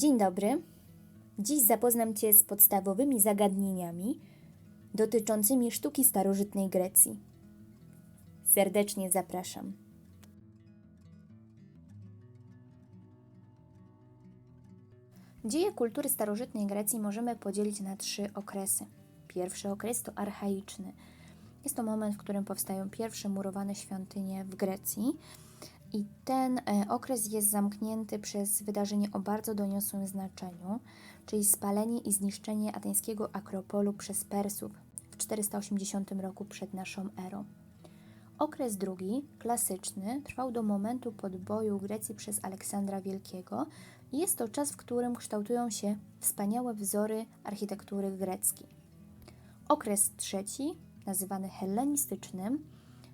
Dzień dobry. Dziś zapoznam Cię z podstawowymi zagadnieniami dotyczącymi sztuki starożytnej Grecji. Serdecznie zapraszam. Dzieje kultury starożytnej Grecji możemy podzielić na trzy okresy. Pierwszy okres to archaiczny. Jest to moment, w którym powstają pierwsze murowane świątynie w Grecji. I ten e, okres jest zamknięty przez wydarzenie o bardzo doniosłym znaczeniu, czyli spalenie i zniszczenie ateńskiego Akropolu przez Persów w 480 roku przed naszą erą. Okres drugi, klasyczny, trwał do momentu podboju Grecji przez Aleksandra Wielkiego i jest to czas, w którym kształtują się wspaniałe wzory architektury greckiej. Okres trzeci, nazywany hellenistycznym,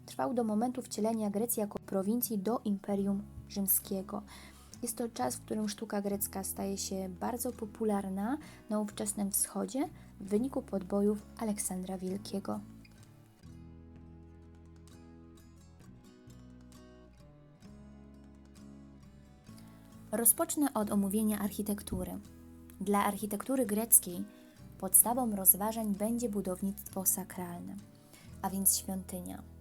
trwał do momentu wcielenia Grecji jako prowincji do Imperium Rzymskiego. Jest to czas, w którym sztuka grecka staje się bardzo popularna na ówczesnym wschodzie w wyniku podbojów Aleksandra Wielkiego. Rozpocznę od omówienia architektury. Dla architektury greckiej podstawą rozważań będzie budownictwo sakralne, a więc świątynia.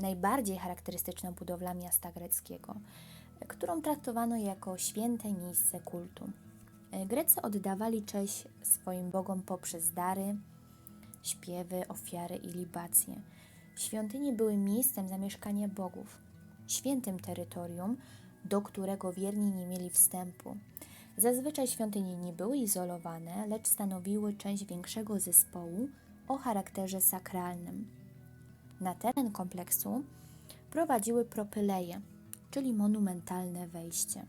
Najbardziej charakterystyczna budowla miasta greckiego, którą traktowano jako święte miejsce kultu. Grecy oddawali cześć swoim bogom poprzez dary, śpiewy, ofiary i libacje. Świątynie były miejscem zamieszkania bogów, świętym terytorium, do którego wierni nie mieli wstępu. Zazwyczaj świątynie nie były izolowane, lecz stanowiły część większego zespołu o charakterze sakralnym. Na teren kompleksu prowadziły propyleje, czyli monumentalne wejście.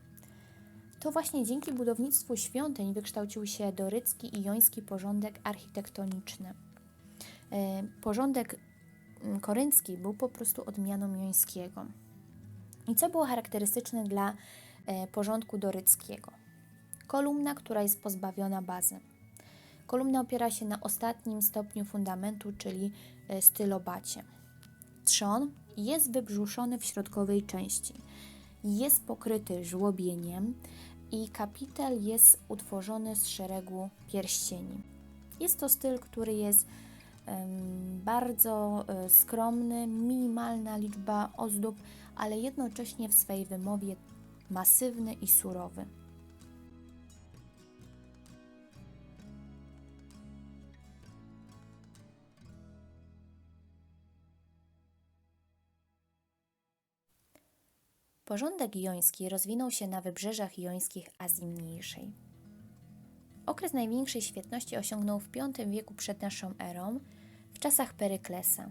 To właśnie dzięki budownictwu świątyń wykształcił się dorycki i joński porządek architektoniczny. E, porządek mm, koryncki był po prostu odmianą jońskiego. I co było charakterystyczne dla e, porządku doryckiego? Kolumna, która jest pozbawiona bazy. Kolumna opiera się na ostatnim stopniu fundamentu, czyli e, stylobacie. Trzon jest wybrzuszony w środkowej części. Jest pokryty żłobieniem i kapitel jest utworzony z szeregu pierścieni. Jest to styl, który jest bardzo um, skromny, minimalna liczba ozdób, ale jednocześnie w swej wymowie masywny i surowy. Porządek joński rozwinął się na wybrzeżach jońskich Azji Mniejszej. Okres największej świetności osiągnął w V wieku przed naszą erą, w czasach Peryklesa.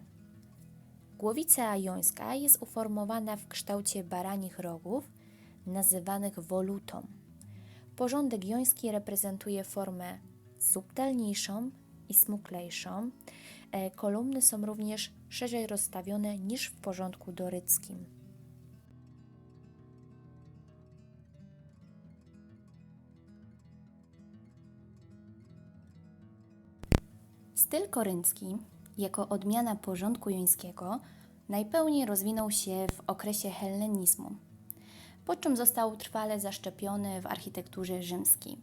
Głowica jońska jest uformowana w kształcie baranich rogów, nazywanych wolutą. Porządek joński reprezentuje formę subtelniejszą i smuklejszą. E, kolumny są również szerzej rozstawione niż w porządku doryckim. Styl koryncki, jako odmiana porządku jońskiego, najpełniej rozwinął się w okresie hellenizmu, po czym został trwale zaszczepiony w architekturze rzymskiej.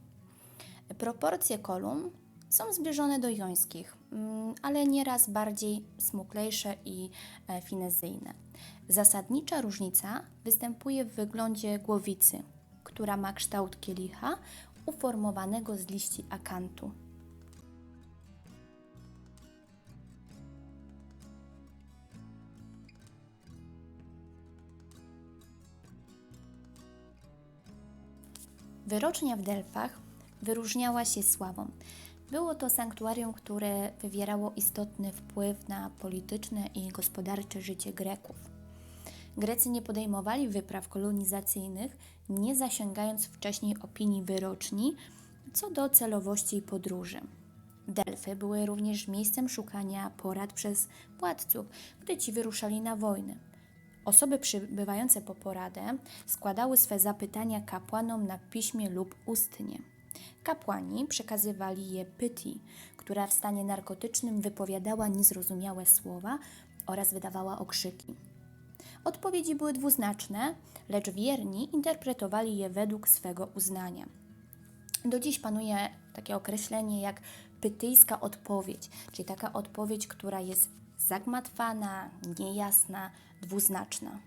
Proporcje kolumn są zbliżone do jońskich, mm, ale nieraz bardziej smuklejsze i e, finezyjne. Zasadnicza różnica występuje w wyglądzie głowicy, która ma kształt kielicha uformowanego z liści akantu. Wyrocznia w Delfach wyróżniała się sławą. Było to sanktuarium, które wywierało istotny wpływ na polityczne i gospodarcze życie Greków. Grecy nie podejmowali wypraw kolonizacyjnych, nie zasięgając wcześniej opinii wyroczni co do celowości podróży. Delfy były również miejscem szukania porad przez władców, gdy ci wyruszali na wojnę. Osoby przybywające po poradę składały swe zapytania kapłanom na piśmie lub ustnie. Kapłani przekazywali je Pyti, która w stanie narkotycznym wypowiadała niezrozumiałe słowa oraz wydawała okrzyki. Odpowiedzi były dwuznaczne, lecz wierni interpretowali je według swego uznania. Do dziś panuje takie określenie jak pytyjska odpowiedź, czyli taka odpowiedź, która jest zagmatwana, niejasna, dwuznaczna.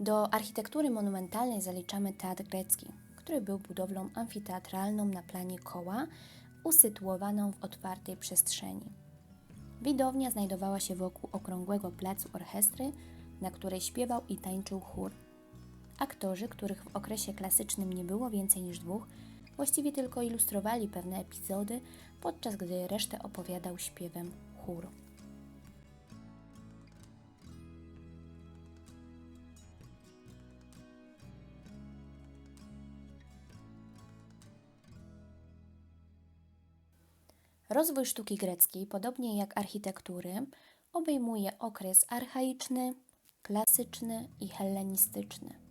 Do architektury monumentalnej zaliczamy teatr grecki, który był budowlą amfiteatralną na planie koła, usytuowaną w otwartej przestrzeni. Widownia znajdowała się wokół okrągłego placu orchestry, na której śpiewał i tańczył chór. Aktorzy, których w okresie klasycznym nie było więcej niż dwóch, właściwie tylko ilustrowali pewne epizody, podczas gdy resztę opowiadał śpiewem chór. Rozwój sztuki greckiej, podobnie jak architektury, obejmuje okres archaiczny, klasyczny i hellenistyczny.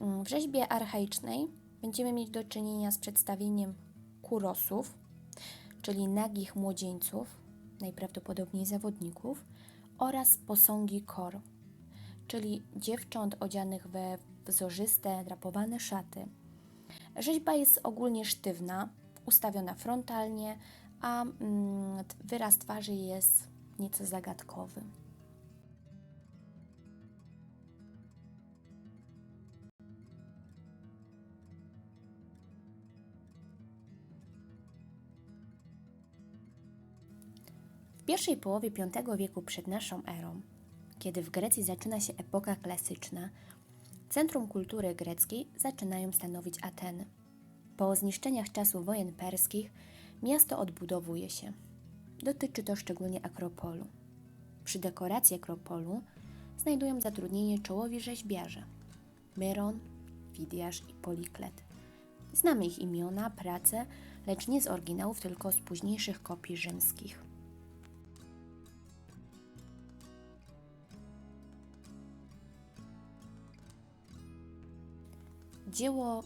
W rzeźbie archaicznej będziemy mieć do czynienia z przedstawieniem kurosów, czyli nagich młodzieńców, najprawdopodobniej zawodników, oraz posągi kor, czyli dziewcząt odzianych we wzorzyste, drapowane szaty. Rzeźba jest ogólnie sztywna, ustawiona frontalnie, a mm, wyraz twarzy jest nieco zagadkowy. Pierwszej połowie V wieku przed naszą erą, kiedy w Grecji zaczyna się epoka klasyczna, centrum kultury greckiej zaczynają stanowić Ateny. Po zniszczeniach czasu wojen perskich Miasto odbudowuje się. Dotyczy to szczególnie Akropolu. Przy dekoracji Akropolu znajdują zatrudnienie czołowi rzeźbiarze Myron, Fidiasz i Poliklet. Znamy ich imiona, prace, lecz nie z oryginałów, tylko z późniejszych kopii rzymskich. Dzieło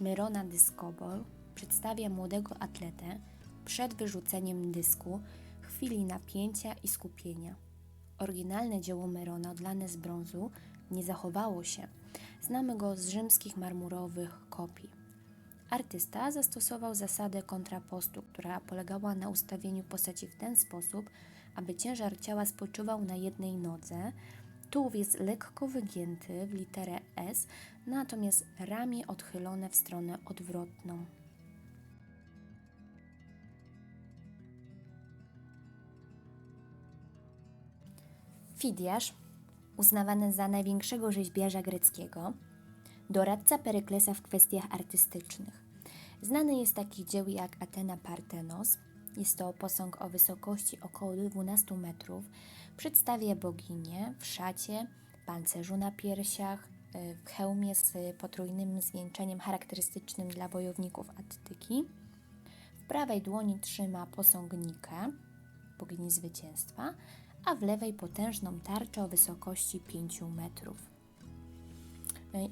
Myrona Dyskobol przedstawia młodego atletę, przed wyrzuceniem dysku, chwili napięcia i skupienia. Oryginalne dzieło Merona, odlane z brązu, nie zachowało się. Znamy go z rzymskich marmurowych kopii. Artysta zastosował zasadę kontrapostu, która polegała na ustawieniu postaci w ten sposób, aby ciężar ciała spoczywał na jednej nodze, tułów jest lekko wygięty w literę S, natomiast ramię odchylone w stronę odwrotną. Fidiasz, uznawany za największego rzeźbiarza greckiego, doradca Peryklesa w kwestiach artystycznych. Znany jest takich dzieł jak Atena Partenos. Jest to posąg o wysokości około 12 metrów. Przedstawia boginię w szacie, pancerzu na piersiach, y, w hełmie z potrójnym zwieńczeniem charakterystycznym dla wojowników Attyki. W prawej dłoni trzyma posąg Nikę, bogini zwycięstwa, a w lewej potężną tarczę o wysokości 5 metrów.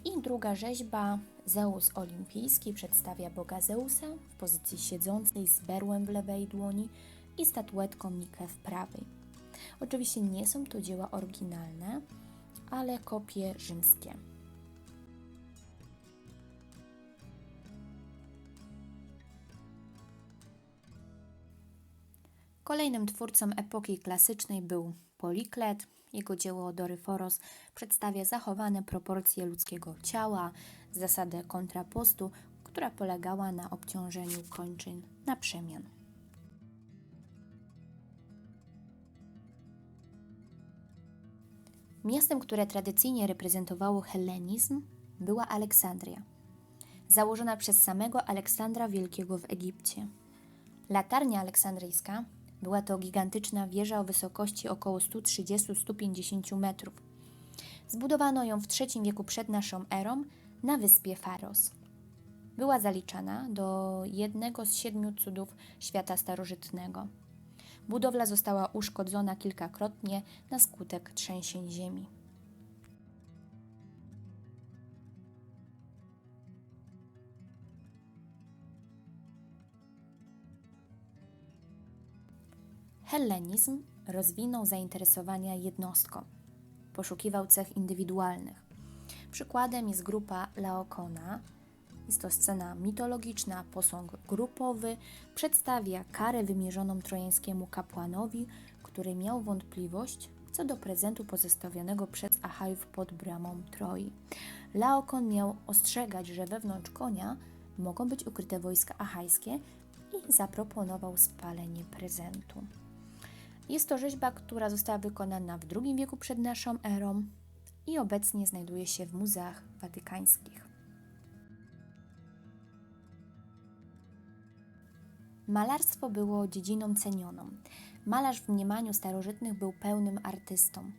I druga rzeźba, Zeus Olimpijski, przedstawia boga Zeusa w pozycji siedzącej z berłem w lewej dłoni i statuetką Nike w prawej. Oczywiście nie są to dzieła oryginalne, ale kopie rzymskie. Kolejnym twórcą epoki klasycznej był Poliklet. Jego dzieło Doryforos przedstawia zachowane proporcje ludzkiego ciała, zasadę kontrapostu, która polegała na obciążeniu kończyn na przemian. Miastem, które tradycyjnie reprezentowało hellenizm, była Aleksandria, założona przez samego Aleksandra Wielkiego w Egipcie. Latarnia aleksandryjska była to gigantyczna wieża o wysokości około 130-150 metrów. Zbudowano ją w III wieku przed naszą erą na wyspie Faros. Była zaliczana do jednego z siedmiu cudów świata starożytnego. Budowla została uszkodzona kilkakrotnie na skutek trzęsień ziemi. Hellenizm rozwinął zainteresowania jednostką. poszukiwał cech indywidualnych. Przykładem jest grupa Laokona. Jest to scena mitologiczna, posąg grupowy przedstawia karę wymierzoną trojańskiemu kapłanowi, który miał wątpliwość co do prezentu pozostawionego przez Achajów pod bramą Troi. Laokon miał ostrzegać, że wewnątrz konia mogą być ukryte wojska achajskie i zaproponował spalenie prezentu. Jest to rzeźba, która została wykonana w II wieku przed naszą erą i obecnie znajduje się w muzeach watykańskich. Malarstwo było dziedziną cenioną. Malarz w mniemaniu starożytnych był pełnym artystą,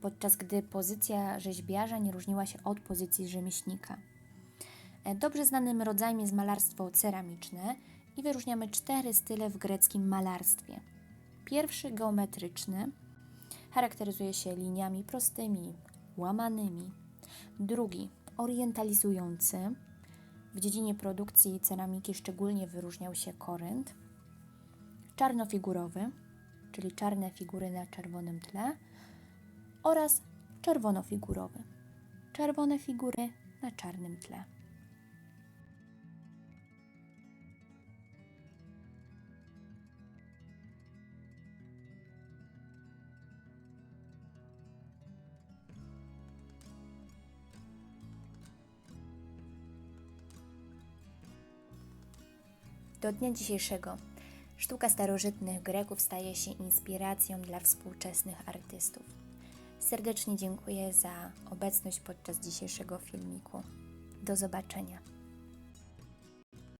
podczas gdy pozycja rzeźbiarza nie różniła się od pozycji rzemieślnika. E, Dobrze znanym rodzajem jest malarstwo ceramiczne i wyróżniamy cztery style w greckim malarstwie. Pierwszy geometryczny charakteryzuje się liniami prostymi, łamanymi. Drugi orientalizujący. W dziedzinie produkcji ceramiki szczególnie wyróżniał się Korynt. Czarnofigurowy, czyli czarne figury na czerwonym tle oraz czerwonofigurowy. Czerwone figury na czarnym tle. Do dnia dzisiejszego sztuka starożytnych Greków staje się inspiracją dla współczesnych artystów. Serdecznie dziękuję za obecność podczas dzisiejszego filmiku. Do zobaczenia.